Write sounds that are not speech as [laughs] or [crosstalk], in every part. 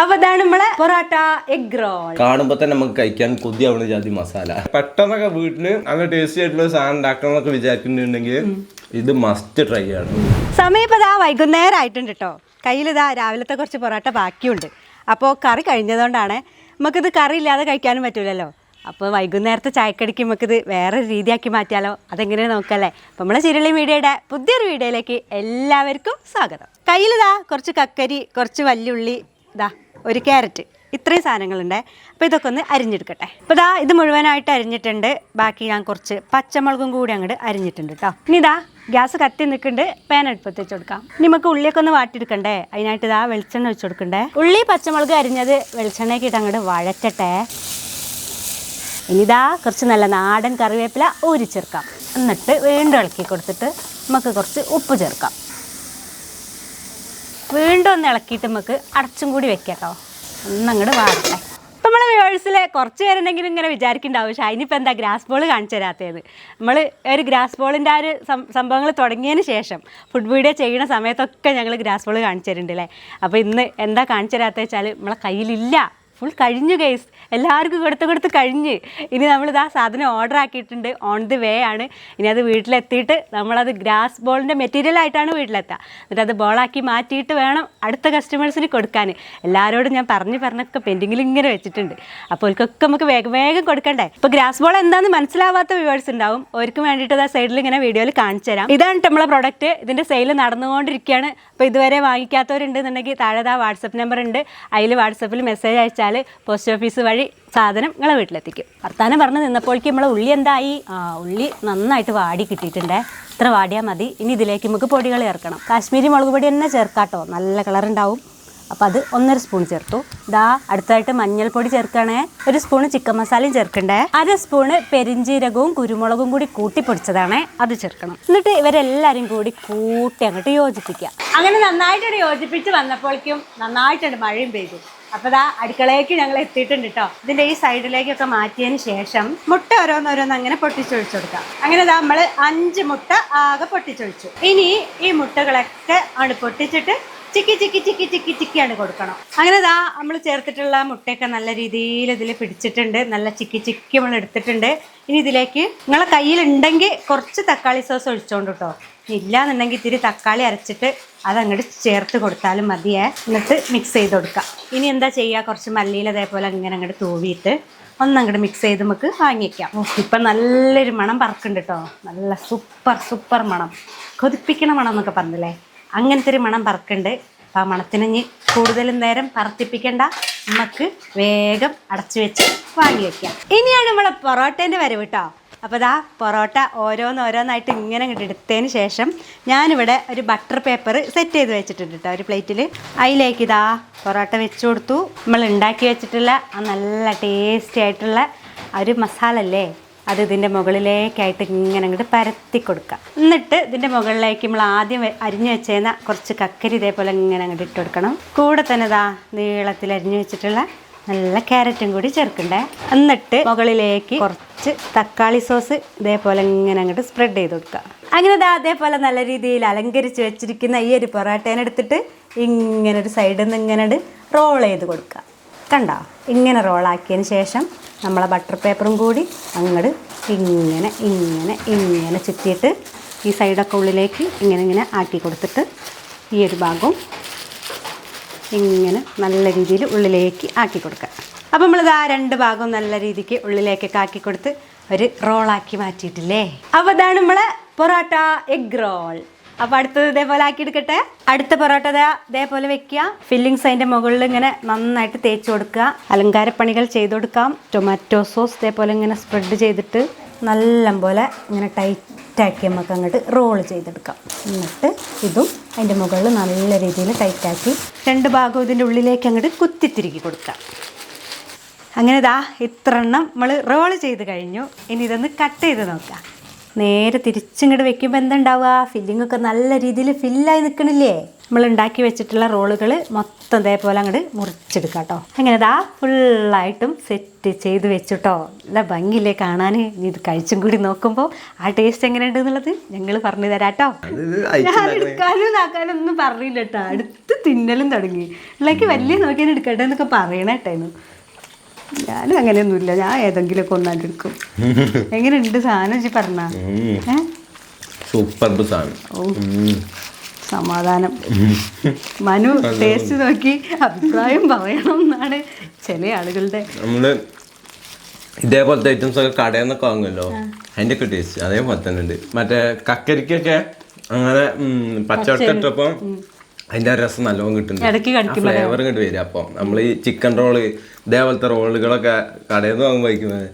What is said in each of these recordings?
അപ്പൊ ഇതാണ് നമ്മളെ പൊറോട്ട എഗ് റോൾ. കാണുമ്പോ തന്നെ നമുക്ക് കഴിക്കാൻ കൊതിയാവുന്ന ജാതി മസാല. പെട്ടെന്നൊക്കെ വീട്ടിൽ നല്ല ടേസ്റ്റി ആയിട്ടുള്ള സാധനം ഉണ്ടാക്കണം എന്നൊക്കെ വിചാരിക്കുന്നുണ്ടെങ്കിൽ ഇത് മസ്റ്റ് ട്രൈ ആണ്. സമയം ഇപ്പൊ ഇതാ വൈകുന്നേരം ആയിട്ടുണ്ട് കേട്ടോ കയ്യിൽ ഇതാ രാവിലത്തെ കുറച്ച് പൊറോട്ട ബാക്കിയുണ്ട്. അപ്പോൾ കറി കഴിഞ്ഞതുകൊണ്ടാണ് നമുക്കിത് കറി ഇല്ലാതെ കഴിക്കാനും പറ്റൂലല്ലോ. അപ്പോൾ വൈകുന്നേരത്തെ ചായക്കടിക്ക് നമുക്കിത് വേറെ രീതിയാക്കി മാറ്റിയാലോ? അതെങ്ങനെ നോക്കല്ലേ? അപ്പം നമ്മളെ ചിരളി മീഡിയയുടെ പുതിയൊരു വീഡിയോയിലേക്ക് എല്ലാവർക്കും സ്വാഗതം. കയ്യിലിതാ കുറച്ച് കക്കരി കുറച്ച് വല്യുള്ളി ഇതാ ഒരു ക്യാരറ്റ്. ഇത്രയും സാധനങ്ങളുണ്ട്. അപ്പോൾ ഇതൊക്കെ ഒന്ന് അരിഞ്ഞെടുക്കട്ടെ. അപ്പോൾ ഇതാ ഇത് മുഴുവനായിട്ട് അരിഞ്ഞിട്ടുണ്ട്. ബാക്കി ഞാൻ കുറച്ച് പച്ചമുളകും കൂടി അങ്ങോട്ട് അരിഞ്ഞിട്ടുണ്ട് കേട്ടോ ഇനി ഇതാ ഗ്യാസ് കത്തി നിൽക്കുന്നുണ്ട്. പാൻ അടുപ്പത്ത് വെച്ച് കൊടുക്കാം. നമുക്ക് ഉള്ളിയൊക്കെ ഒന്ന് വാട്ടിയെടുക്കണ്ടേ? അതിനായിട്ട് ഇതാ വെളിച്ചെണ്ണ വെച്ച് കൊടുക്കണ്ടേ? ഉള്ളി പച്ചമുളക് അരിഞ്ഞത് വെളിച്ചെണ്ണയ്ക്ക് ഇട്ട് അങ്ങോട്ട് വഴറ്റട്ടെ. ഇനിതാ കുറച്ച് നല്ല നാടൻ കറിവേപ്പില ഊരി ചേർക്കാം എന്നിട്ട് വീണ്ടും ഇളക്കി കൊടുത്തിട്ട് നമുക്ക് കുറച്ച് ഉപ്പ് ചേർക്കാം. വീണ്ടും ഒന്ന് ഇളക്കിയിട്ട് നമുക്ക് അടച്ചും കൂടി വെക്കാം കേട്ടോ. ഒന്നങ്ങോട്ട് വാടട്ടെ. ഇപ്പം നമ്മളെ വ്യൂവേഴ്സിൽ കുറച്ച് പേരുണ്ടെങ്കിലും ഇങ്ങനെ വിചാരിക്കുന്നുണ്ടാവും. അതിനിപ്പോൾ എന്താ ഗ്രാസ് ബോൾ കാണിച്ചു തരാത്തത്. നമ്മൾ ഒരു ഗ്രാസ് ബോളിന്റെ ആ ഒരു സംഭവങ്ങൾ തുടങ്ങിയതിന് ശേഷം ഫുഡ് വീഡിയോ ചെയ്യുന്ന സമയത്തൊക്കെ ഞങ്ങൾ ഗ്രാസ് ബോൾ കാണിച്ചു തരുന്നുണ്ട് അല്ലേ? അപ്പോൾ ഇന്ന് എന്താ കാണിച്ചു തരാത്തത് വെച്ചാൽ നമ്മളെ കയ്യിലില്ല. ഫുൾ കഴിഞ്ഞു ഗൈസ് എല്ലാവർക്കും കൊടുത്ത് കൊടുത്ത് കഴിഞ്ഞ്. ഇനി നമ്മളിതാ സാധനം ഓർഡർ ആക്കിയിട്ടുണ്ട്. ഓൺ ദി വേ ആണ്. ഇനി അത് വീട്ടിലെത്തിയിട്ട് നമ്മളത് ഗ്രാസ് ബോളിന്റെ മെറ്റീരിയൽ ആയിട്ടാണ് വീട്ടിലെത്തുക എന്നിട്ട് അത് ബോളാക്കി മാറ്റിയിട്ട് വേണം അടുത്ത കസ്റ്റമേഴ്സിന് കൊടുക്കാൻ. എല്ലാവരോടും ഞാൻ പറഞ്ഞ് പറഞ്ഞൊക്കെ പെൻഡിങ്ങിൽ ഇങ്ങനെ വെച്ചിട്ടുണ്ട്. അപ്പോൾ അവർക്കൊക്കെ നമുക്ക് വേഗം വേഗം കൊടുക്കണ്ടേ? ഇപ്പോൾ ഗ്രാസ് ബോൾ എന്താണെന്ന് മനസ്സിലാവാത്ത വ്യൂവേഴ്സ് ഉണ്ടാവും. അവർക്ക് വേണ്ടിയിട്ട് ആ സൈഡിൽ ഇങ്ങനെ വീഡിയോയിൽ കാണിച്ചു തരാം. ഇതാണ് നമ്മളെ പ്രൊഡക്റ്റ് ഇതിന്റെ സെയിൽ നടന്നുകൊണ്ടിരിക്കുകയാണ്. അപ്പോൾ ഇതുവരെ വാങ്ങിക്കാത്തവരുണ്ടെന്നുണ്ടെങ്കിൽ താഴെ ആ വാട്സപ്പ് നമ്പർ ഉണ്ട്. അതിൽ വാട്സപ്പിൽ മെസ്സേജ് അയച്ചാൽ പോസ്റ്റ് ഓഫീസ് വഴി സാധനം നിങ്ങളെ വീട്ടിലെത്തിക്കും. വർത്താനം പറഞ്ഞ് നിന്നപ്പോഴേക്കും നമ്മളെ ഉള്ളി എന്തായി? ആ ഉള്ളി നന്നായിട്ട് വാടി കിട്ടിയിട്ടുണ്ട്. ഇത്ര വാടിയാൽ മതി. ഇനി ഇതിലേക്ക് നമുക്ക് പൊടികൾ ചേർക്കണം. കാശ്മീരി മുളക് പൊടി തന്നെ ചേർക്കാട്ടോ. നല്ല കളർ ഉണ്ടാവും. അപ്പോൾ അത് ഒന്നര സ്പൂൺ ചേർത്തു. ഇതാ അടുത്തായിട്ട് മഞ്ഞൾപ്പൊടി ചേർക്കണേ. ഒരു സ്പൂൺ ചിക്കൻ മസാലയും ചേർക്കണ്ടേ. അര സ്പൂണ് പെരിഞ്ചീരകവും കുരുമുളകും കൂടി കൂട്ടി പൊടിച്ചതാണേ. അത് ചേർക്കണം. എന്നിട്ട് ഇവരെല്ലാവരും കൂടി കൂട്ടി അങ്ങോട്ട് യോജിപ്പിക്കുക അങ്ങനെ നന്നായിട്ടൊരു യോജിപ്പിച്ച് വന്നപ്പോഴേക്കും നന്നായിട്ടുണ്ട് മഴയും പെയ്തു. അപ്പോൾ ദാ അടുക്കളയ്ക്ക് ഞങ്ങൾ എത്തിയിട്ടുണ്ട് കേട്ടോ ഇതിന്റെ ഈ സൈഡിലേക്കൊക്കെ മാറ്റിയതിന് ശേഷം മുട്ട ഓരോന്നോരോന്ന് അങ്ങനെ പൊട്ടിച്ചൊഴിച്ചു കൊടുക്കാം. അങ്ങനെ ദാ നമ്മൾ അഞ്ച് മുട്ട ആകെ പൊട്ടിച്ചൊഴിച്ചു. ഇനി ഈ മുട്ടകളൊക്കെ ആണ് പൊട്ടിച്ചിട്ട് ചിക്കി ചിക്കി ചിക്കി ചിക്കി ചിക്കിയാണ് കൊടുക്കണം. അങ്ങനെ ഇതാ നമ്മൾ ചേർത്തിട്ടുള്ള മുട്ടയൊക്കെ നല്ല രീതിയിൽ ഇതിൽ പിടിച്ചിട്ടുണ്ട്. നല്ല ചിക്കി ചിക്കി നമ്മൾ എടുത്തിട്ടുണ്ട്. ഇനി ഇതിലേക്ക് നിങ്ങളെ കയ്യിലുണ്ടെങ്കിൽ കുറച്ച് തക്കാളി സോസ് ഒഴിച്ചോണ്ട് കേട്ടോ ഇല്ലാന്നുണ്ടെങ്കിൽ ഇത്തിരി തക്കാളി അരച്ചിട്ട് അതങ്ങോട്ട് ചേർത്ത് കൊടുത്താലും മതിയേ. എന്നിട്ട് മിക്സ് ചെയ്ത് കൊടുക്കാം. ഇനി എന്താ ചെയ്യുക കുറച്ച് മല്ലിയിൽ അതേപോലെ ഇങ്ങനെ അങ്ങോട്ട് തൂവിയിട്ട് ഒന്ന് അങ്ങോട്ട് മിക്സ് ചെയ്ത് നമുക്ക് വാങ്ങിക്കാം ഇപ്പം നല്ലൊരു മണം പറക്കുന്നുണ്ട് കേട്ടോ നല്ല സൂപ്പർ സൂപ്പർ മണം. കൊതിപ്പിക്കണ മണം എന്നൊക്കെ പറഞ്ഞില്ലേ? അങ്ങനത്തെ ഒരു മണം പറക്കുന്നുണ്ട് അപ്പം ആ മണത്തിന് ഇനി കൂടുതലും നേരം പറത്തിപ്പിക്കേണ്ട. നമുക്ക് വേഗം അടച്ചു വെച്ച് വാങ്ങി വെക്കാം. ഇനിയാണ് നമ്മളെ പൊറോട്ടേന്റെ വരവ് കേട്ടോ അപ്പോൾ ഇതാ പൊറോട്ട ഓരോന്നോരോന്നായിട്ട് ഇങ്ങനെ അങ്ങോട്ട് എടുത്തതിന് ശേഷം ഞാനിവിടെ ഒരു ബട്ടർ പേപ്പർ സെറ്റ് ചെയ്ത് വെച്ചിട്ടുണ്ട് കേട്ടോ ഒരു പ്ലേറ്റിൽ അതിലേക്ക് ഇതാ പൊറോട്ട വെച്ച് കൊടുത്തു. നമ്മൾ ഉണ്ടാക്കി വെച്ചിട്ടുള്ള ആ നല്ല ടേസ്റ്റി ആയിട്ടുള്ള ഒരു മസാല അല്ലേ അത് ഇതിന്റെ മുകളിലേക്കായിട്ട് ഇങ്ങനെ അങ്ങോട്ട് പരത്തി കൊടുക്കുക എന്നിട്ട് ഇതിന്റെ മുകളിലേക്ക് നമ്മൾ ആദ്യം അരിഞ്ഞു വെച്ചേന്ന കുറച്ച് കക്കരി ഇതേപോലെ ഇങ്ങനെ അങ്ങോട്ട് ഇട്ട് കൊടുക്കണം. കൂടെ തന്നെ ഇതാ നീളത്തിൽ അരിഞ്ഞു വെച്ചിട്ടുള്ള നല്ല ക്യാരറ്റും കൂടി ചേർക്കണ്ടേ. എന്നിട്ട് മുകളിലേക്ക് കുറച്ച് തക്കാളി സോസ് ഇതേപോലെ ഇങ്ങനെ അങ്ങോട്ട് സ്പ്രെഡ് ചെയ്ത് കൊടുക്കുക അങ്ങനെ ഇതാ അതേപോലെ നല്ല രീതിയിൽ അലങ്കരിച്ച് വെച്ചിരിക്കുന്ന ഈ ഒരു പൊറോട്ടേനെടുത്തിട്ട് ഇങ്ങനെ ഒരു സൈഡിൽ നിന്ന് ഇങ്ങനെ റോൾ ചെയ്ത് കൊടുക്കുക കണ്ടോ. ഇങ്ങനെ റോളാക്കിയതിന് ശേഷം നമ്മളെ ബട്ടർ പേപ്പറും കൂടി അങ്ങോട്ട് ഇങ്ങനെ ഇങ്ങനെ ഇങ്ങനെ ചുറ്റിയിട്ട് ഈ സൈഡൊക്കെ ഉള്ളിലേക്ക് ഇങ്ങനെ ഇങ്ങനെ ആക്കി കൊടുത്തിട്ട് ഈ ഒരു ഭാഗവും ഇങ്ങനെ നല്ല രീതിയിൽ ഉള്ളിലേക്ക് ആക്കി കൊടുക്കുക. അപ്പോൾ നമ്മളിത് ആ രണ്ട് ഭാഗവും നല്ല രീതിക്ക് ഉള്ളിലേക്കൊക്കെ ആക്കി കൊടുത്ത് ഒരു റോളാക്കി മാറ്റിയിട്ടില്ലേ? അപ്പോൾ ഇതാണ് നമ്മളെ പൊറോട്ട എഗ് റോൾ അപ്പോൾ അടുത്തത് ഇതേപോലെ ആക്കി എടുക്കട്ടെ അടുത്ത പൊറോട്ട ഇതേപോലെ വെക്കുക. ഫില്ലിങ്സ് അതിന്റെ മുകളിൽ ഇങ്ങനെ നന്നായിട്ട് തേച്ച് കൊടുക്കുക. അലങ്കാരപ്പണികൾ ചെയ്ത് കൊടുക്കാം. ടൊമാറ്റോ സോസ് ഇതേപോലെ ഇങ്ങനെ സ്പ്രെഡ് ചെയ്തിട്ട് നല്ല പോലെ ഇങ്ങനെ ടൈറ്റാക്കി നമുക്ക് അങ്ങോട്ട് റോൾ ചെയ്തെടുക്കാം. എന്നിട്ട് ഇതും അതിന്റെ മുകളിൽ നല്ല രീതിയിൽ ടൈറ്റാക്കി രണ്ട് ഭാഗവും ഇതിന്റെ ഉള്ളിലേക്ക് അങ്ങോട്ട് കുത്തിത്തിരുക്കി കൊടുക്കാം. അങ്ങനെ ദാ ഇത്ര എണ്ണം നമ്മൾ റോൾ ചെയ്ത് കഴിഞ്ഞു. ഇനി ഇതൊന്ന് കട്ട് ചെയ്ത് നോക്കാം. നേരെ തിരിച്ചിങ്ങോട്ട് വെക്കുമ്പോൾ എന്തുണ്ടാവുക? ഫില്ലിംഗ് ഒക്കെ നല്ല രീതിയിൽ ഫില്ലായി നിൽക്കണില്ലേ നമ്മൾ ഉണ്ടാക്കി വെച്ചിട്ടുള്ള റോളുകൾ മൊത്തം ഇതേപോലെ അങ്ങോട്ട് മുറിച്ചെടുക്കാം കേട്ടോ അങ്ങനെ ഇതാ ഫുള്ളായിട്ടും സെറ്റ് ചെയ്ത് വെച്ചിട്ടോ. നല്ല ഭംഗിയില്ലേ കാണാൻ ഇനി ഇത് കഴിച്ചും കൂടി നോക്കുമ്പോൾ ആ ടേസ്റ്റ് എങ്ങനെയുണ്ട് എന്നുള്ളത് ഞങ്ങൾ പറഞ്ഞു തരാം കേട്ടോ അത് ഞാൻ എടുക്കാനും ഇതാക്കാനും ഒന്നും പറഞ്ഞില്ല കേട്ടോ അടുത്ത് തിന്നലും തുടങ്ങി. ഉള്ളക്ക് വലിയ നോക്കിയാൽ എടുക്കട്ടെ എന്നൊക്കെ പറയണേട്ടായിരുന്നു ഞാനും അങ്ങനെയൊന്നുമില്ല. ഞാൻ ഏതെങ്കിലുമൊക്കെ ഒന്നാണ്ട് എടുക്കും [laughs] എങ്ങനെയുണ്ട് സാധനം വെച്ച് പറഞ്ഞ? സൂപ്പർ സാധനം. സമാധാനം. [laughs] മനു ടേസ്റ്റ് നോക്കി അഭിപ്രായം പറയണം എന്നാണ് ചില ആളുകളുടെ നമ്മൾ ഇതേപോലത്തെ ഐറ്റംസ് ഒക്കെ കടയിൽ നിന്നൊക്കെ വാങ്ങുമല്ലോ അതിന്റെ ഒക്കെ ടേസ്റ്റ് അതേപോലെ തന്നെ ഉണ്ട്. മറ്റേ കക്കരിക്കൊക്കെ അങ്ങനെ പച്ചവട്ടപ്പം അതിന്റെ രസം നല്ലോണം കിട്ടുന്നുണ്ട് ഫ്ലേവർ ഇങ്ങോട്ട് വരും. അപ്പം നമ്മൾ ഈ ചിക്കൻ റോൾ ഇതേപോലത്തെ റോളുകളൊക്കെ കടയിൽ നിന്ന് വാങ്ങുമ്പോൾ വയ്ക്കുന്നത്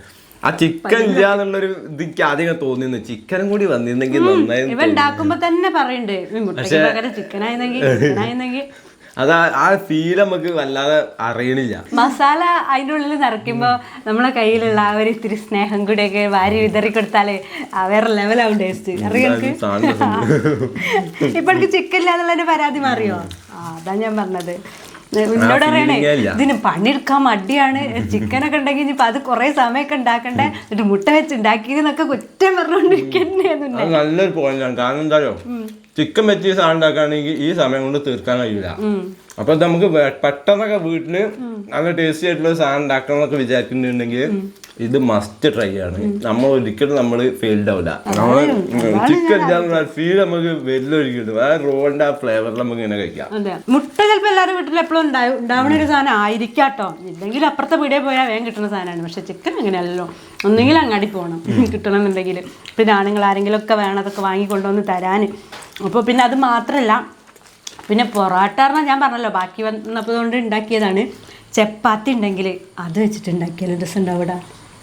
ആ ചിക്കൻ ഇല്ല എന്നുള്ളൊരു ഇത് എനിക്ക് ആദ്യം തോന്നിയിരുന്നു. ചിക്കനും കൂടി വന്നിരുന്നെങ്കിൽ നന്നായി ഇവ ഉണ്ടാക്കുമ്പോ തന്നെ പറയണ്ട് "ഉം, അത് ആ- ഫീൽ നമുക്ക് വല്ലാതെ അറിയണില്ല. മസാല അതിന്റെ ഉള്ളിൽ നിറയ്ക്കുമ്പോൾ നമ്മളെ കയ്യിലുള്ള ആ ഒരു ഇത്തിരി സ്നേഹം കൂടെയൊക്കെ വാരി വിതറി കൊടുത്താലേ വേറെ ലെവലാവും ടേസ്റ്റ് അറിയാം ഇപ്പൊ എനിക്ക് ചിക്കൻ ഇല്ലാന്നുള്ളതിന്റെ പരാതി മാറിയോ? അതാ ഞാൻ പറഞ്ഞത്. എന്നോട് പറയണേ ഇല്ല. ഇതിന് പണിയെടുക്കാൻ മടിയാണ്. [laughs] ചിക്കനൊക്കെ ഉണ്ടെങ്കിൽ ഇനിയിപ്പോ അത് കുറെ സമയമൊക്കെ ഉണ്ടാക്കണ്ടേ? എന്നിട്ട് മുട്ട വെച്ച് ഉണ്ടാക്കിയെന്നൊക്കെ കുറ്റം പറഞ്ഞുകൊണ്ടിരിക്കുന്നേ നല്ലൊരു പോയിന്റാണ് കാരണം എന്താണോ ചിക്കൻ വെച്ച് സാധനം ഉണ്ടാക്കുകയാണെങ്കിൽ ഈ സമയം കൊണ്ട് തീർക്കാൻ കഴിയില്ല അപ്പൊ നമുക്ക് പെട്ടെന്നൊക്കെ വീട്ടിൽ നല്ല ടേസ്റ്റി ആയിട്ടുള്ള സാധനം ഉണ്ടാക്കണം എന്നൊക്കെ വിചാരിക്കുന്നുണ്ടെങ്കിൽ ഇത് മസ്റ്റ് ട്രൈ ആണ്. നമ്മൾ ഒരിക്കലും നമ്മൾ ഫെയിൽഡ് ആവില്ല നമ്മൾ ചിക്കൻ ഫീൽ നമുക്ക് വലിയൊരിക്കലും ആ റോളിന്റെ ആ ഫ്ലേവറിൽ നമുക്ക് ഇങ്ങനെ കഴിക്കാം. മുട്ട ചിലപ്പോൾ എല്ലാവരും വീട്ടിൽ എപ്പോഴും ഉണ്ടാവും ഉണ്ടാവുന്ന ഒരു സാധനം ആയിരിക്കാട്ടോ. ഇല്ലെങ്കിൽ അപ്പുറത്തെ പീടിയെ പോയാൽ വേഗം കിട്ടുന്ന സാധനമാണ്. പക്ഷെ ചിക്കൻ അങ്ങനെയല്ലോ ഒന്നെങ്കിൽ അങ്ങാടി പോകണം കിട്ടണമെന്നുണ്ടെങ്കിൽ. പിന്നെ ആണുങ്ങൾ ആരെങ്കിലും ഒക്കെ വേണം അതൊക്കെ വാങ്ങിക്കൊണ്ടുവന്ന് തരാൻ അപ്പോൾ പിന്നെ അത് മാത്രമല്ല പിന്നെ പൊറോട്ട പറഞ്ഞാൽ ഞാൻ പറഞ്ഞല്ലോ ബാക്കി വന്നപ്പോൾ കൊണ്ട് ഉണ്ടാക്കിയതാണ്. ചപ്പാത്തി ഉണ്ടെങ്കിൽ അത് വെച്ചിട്ട് ഉണ്ടാക്കിയാലും? രസം ഉണ്ടാവിടാ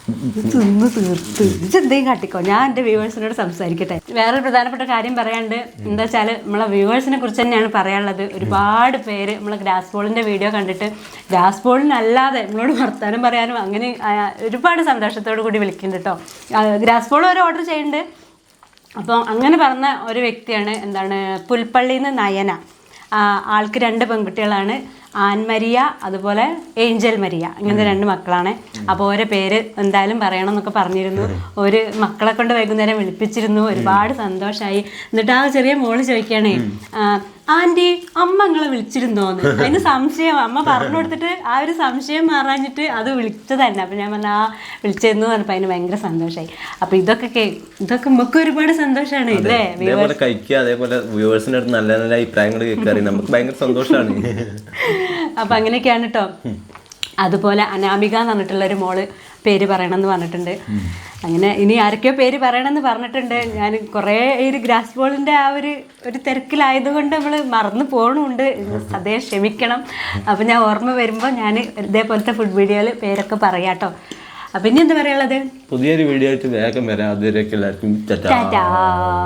തിന്ന് തീർത്ത്. ഇതെന്തേലും കാട്ടിക്കോ? ഞാൻ എന്റെ വ്യൂവേഴ്സിനോട് സംസാരിക്കട്ടെ. വേറൊരു പ്രധാനപ്പെട്ട കാര്യം പറയാണ്ട് എന്താ വെച്ചാൽ നമ്മളെ വ്യൂവേഴ്സിനെ കുറിച്ച് തന്നെയാണ് പറയാനുള്ളത്. ഒരുപാട് പേര് നമ്മളെ ഗ്രാസ് ബോളിന്റെ വീഡിയോ കണ്ടിട്ട് ഗ്രാസ് ബോളിനല്ലാതെ നമ്മളോട് വർത്താനം പറയാനും അങ്ങനെ ഒരുപാട് സന്തോഷത്തോടു കൂടി വിളിക്കുന്നുണ്ട് കേട്ടോ ഗ്രാസ് ബോൾ ഒരു ഓർഡർ ചെയ്യുന്നുണ്ട്. അപ്പോൾ അങ്ങനെ പറഞ്ഞ ഒരു വ്യക്തിയാണ് എന്താണ് പുൽപ്പള്ളിയിൽ നിന്ന് നയന. ആൾക്ക് രണ്ട് പെൺകുട്ടികളാണ്. ആൻമരിയ അതുപോലെ ഏഞ്ചൽ മരിയ. ഇങ്ങനത്തെ രണ്ട് മക്കളാണ്. അപ്പോൾ ഓരോ പേര് എന്തായാലും പറയണം എന്നൊക്കെ പറഞ്ഞിരുന്നു. ഒരു മക്കളെ കൊണ്ട് വൈകുന്നേരം വിളിപ്പിച്ചിരുന്നു. ഒരുപാട് സന്തോഷമായി എന്നിട്ട് ആ ചെറിയ മോൾ ചോദിക്കുകയാണേ ആന്റി അമ്മ നിങ്ങളെ വിളിച്ചിരുന്നോന്ന്. അതിന് സംശയം അമ്മ പറഞ്ഞു കൊടുത്തിട്ട് ആ ഒരു സംശയം മാറാഞ്ഞിട്ട് അത് വിളിച്ചത് തന്നെ. അപ്പം ഞാൻ പറഞ്ഞ ആ വിളിച്ചിരുന്നു പറഞ്ഞപ്പോൾ അതിന് ഭയങ്കര സന്തോഷമായി അപ്പോൾ ഇതൊക്കെ ഇതൊക്കെ നമുക്ക് ഒരുപാട് സന്തോഷമാണ് ഇല്ലേ? അതേപോലെ കഴിക്കുക അതേപോലെ വ്യൂവേഴ്സിന്റെ അടുത്ത് നല്ല നല്ല അഭിപ്രായങ്ങൾ കേൾക്കാറ് നമുക്ക് ഭയങ്കര സന്തോഷമാണ് [laughs] അപ്പം അങ്ങനെയൊക്കെയാണ് കേട്ടോ അതുപോലെ അനാമിക എന്ന് പറഞ്ഞിട്ടുള്ള ഒരു മോൾ പേര് പറയണമെന്ന് പറഞ്ഞിട്ടുണ്ട്. അങ്ങനെ ഇനി ആരൊക്കെയോ പേര് പറയണമെന്ന് പറഞ്ഞിട്ടുണ്ട്. ഞാൻ കുറേ ഈ ഒരു ഗ്രാസ് ബോളിന്റെ ആ ഒരു ഒരു തിരക്കിലായതുകൊണ്ട് നമ്മൾ മറന്നു പോകണമുണ്ട് അതേ ക്ഷമിക്കണം. അപ്പം ഞാൻ ഓർമ്മ വരുമ്പോൾ ഞാൻ ഇതേപോലത്തെ ഫുഡ് വീഡിയോയിൽ പേരൊക്കെ പറയാട്ടോ അപ്പം ഇനി എന്താ പറയാനുള്ളത്? പുതിയൊരു വീഡിയോ ആയിട്ട് വേഗം വരാം. അതുവരെയൊക്കെ എല്ലാവർക്കും